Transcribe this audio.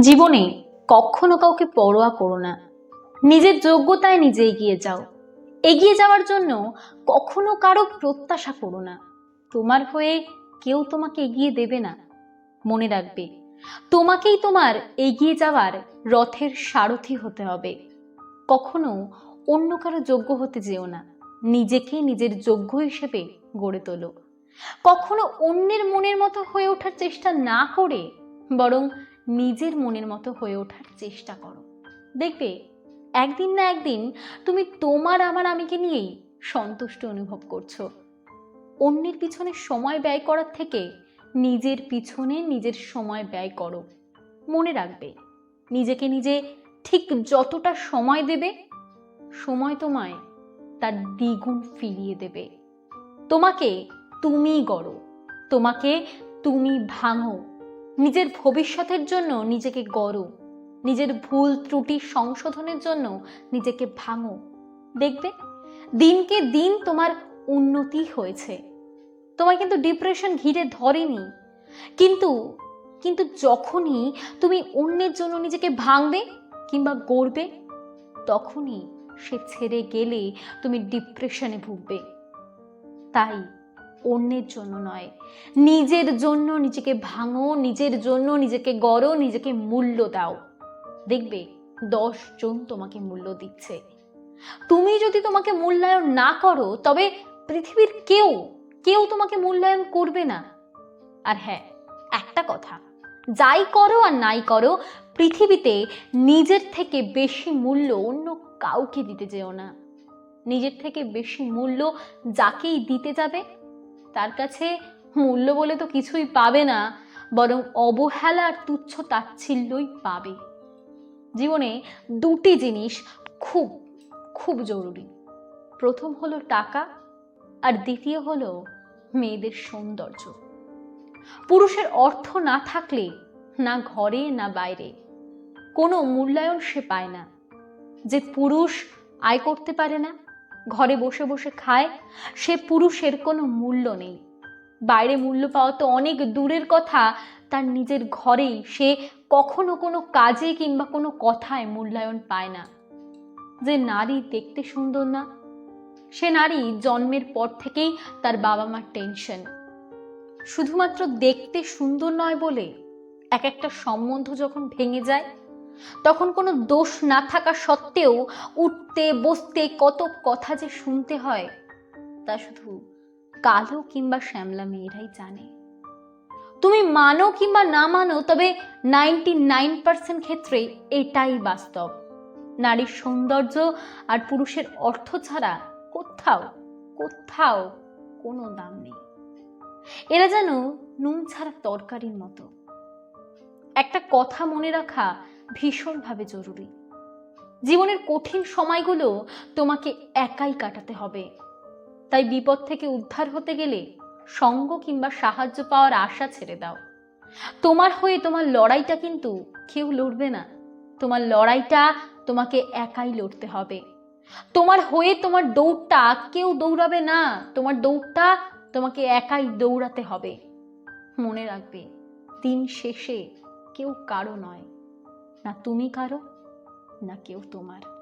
জীবনে কখনো কাউকে পরোয়া করো না। নিজের যোগ্যতায় নিজে এগিয়ে যাও। এগিয়ে যাওয়ার জন্য কখনো কারও প্রত্যাশা করো না। তোমার হয়ে কেউ তোমাকে এগিয়ে দেবে না। মনে রাখবে, তোমাকেই তোমার এগিয়ে যাওয়ার রথের সারথি হতে হবে। কখনো অন্য কারও যোগ্য হতে যেও না। নিজেকে নিজের যোগ্য হিসেবে গড়ে তোলো। কখনো অন্যের মনের মতো হয়ে ওঠার চেষ্টা না করে বরং নিজের মনের মতো হয়ে ওঠার চেষ্টা করো। দেখবে, একদিন না একদিন তুমি তোমার আমার আমিকে নিয়েই সন্তুষ্ট অনুভব করছ। অন্যের পিছনে সময় ব্যয় করার থেকে নিজের পিছনে নিজের সময় ব্যয় করো। মনে রাখবে, নিজেকে নিজে ঠিক যতটা সময় দেবে, সময় তোমায় তার দ্বিগুণ ফিরিয়ে দেবে। তোমাকে তুমি গড়ো, তোমাকে তুমি ভাঙো নিজের ভবিষ্যতের জন্য নিজেকে গড়ো নিজের ভুল ত্রুটি সংশোধনের জন্য নিজেকে ভাঙো দেখবে, দিনকে দিন তোমার উন্নতি হয়েছে। তোমায় কিন্তু ডিপ্রেশন ঘিরে ধরেনি। কিন্তু কিন্তু যখনই তুমি অন্যের জন্য নিজেকে ভাঙবে কিংবা গড়বে, তখনই সে ছেড়ে গেলে তুমি ডিপ্রেশনে ভুগবে। তাই অন্যের জন্য নয়। নিজের জন্য নিজেকে ভাঙো, নিজের জন্য নিজেকে গড়ো, নিজেকে মূল্য দাও। দেখবে, দশ জন তোমাকে মূল্য দিচ্ছে। তুমি যদি তোমাকে মূল্যায়ন না করো, তবে পৃথিবীর কেউ কেউ তোমাকে মূল্যায়ন করবে না। আর হ্যাঁ একটা কথা, যাই করো আর নাই করো, পৃথিবীতে নিজের থেকে বেশি মূল্য অন্য কাউকে দিতে যেও না। নিজের থেকে বেশি মূল্য যাকেই দিতে যাবে তার কাছে মূল্য বলে তো কিছুই পাবে না, বরং অবহেলা আর তুচ্ছ তাচ্ছিল্যই পাবে। জীবনে দুটি জিনিস খুব খুব জরুরি। প্রথম হলো টাকা, আর দ্বিতীয় হলো মেয়েদের সৌন্দর্য। পুরুষের অর্থ না থাকলে না ঘরে না বাইরে, কোনো মূল্যায়ন সে পায় না। যে পুরুষ আয় করতে পারে না ঘরে বসে বসে খায়, সে পুরুষের কোনো মূল্য নেই। বাইরে মূল্য পাওয়া তো অনেক দূরের কথা, তার নিজের ঘরেই সে কখনো কোনো কাজে কিংবা কোনো কথায় মূল্যায়ন পায় না। যে নারী দেখতে সুন্দর না, সে নারী জন্মের পর থেকেই তার বাবা মার টেনশন শুধুমাত্র দেখতে সুন্দর নয় বলে এক একটা সম্বন্ধ যখন ভেঙে যায় তখন কোনো দোষ না থাকা সত্ত্বেও উঠতে, বসতে কত কথা যে শুনতে হয়, তা শুধু কালো কিংবা শ্যামলা মেয়েরাই জানে। তুমি মানো কিংবা না মানো, তবে নাইনটি নাইন পার্সেন্ট ক্ষেত্রে এটাই বাস্তব। নারীর সৌন্দর্য আর পুরুষের অর্থ ছাড়া কোথাও কোথাও কোনো দাম নেই। এরা যেন নুন ছাড়া তরকারির মতো। একটা কথা মনে রাখা ভীষণভাবে জরুরি। জীবনের কঠিন সময়গুলো তোমাকে একাই কাটাতে হবে। তাই বিপদ থেকে উদ্ধার হতে গেলে সঙ্গ কিংবা সাহায্য পাওয়ার আশা ছেড়ে দাও। তোমার হয়ে তোমার লড়াইটা কিন্তু কেউ লড়বে না। তোমার লড়াইটা তোমাকে একাই লড়তে হবে। তোমার হয়ে তোমার দৌড়টা কেউ দৌড়াবে না। তোমার দৌড়টা তোমাকে একাই দৌড়াতে হবে। মনে রাখবে, দিন শেষে কেউ কারও নয়। না তুমি কারও না কেউ তোমার।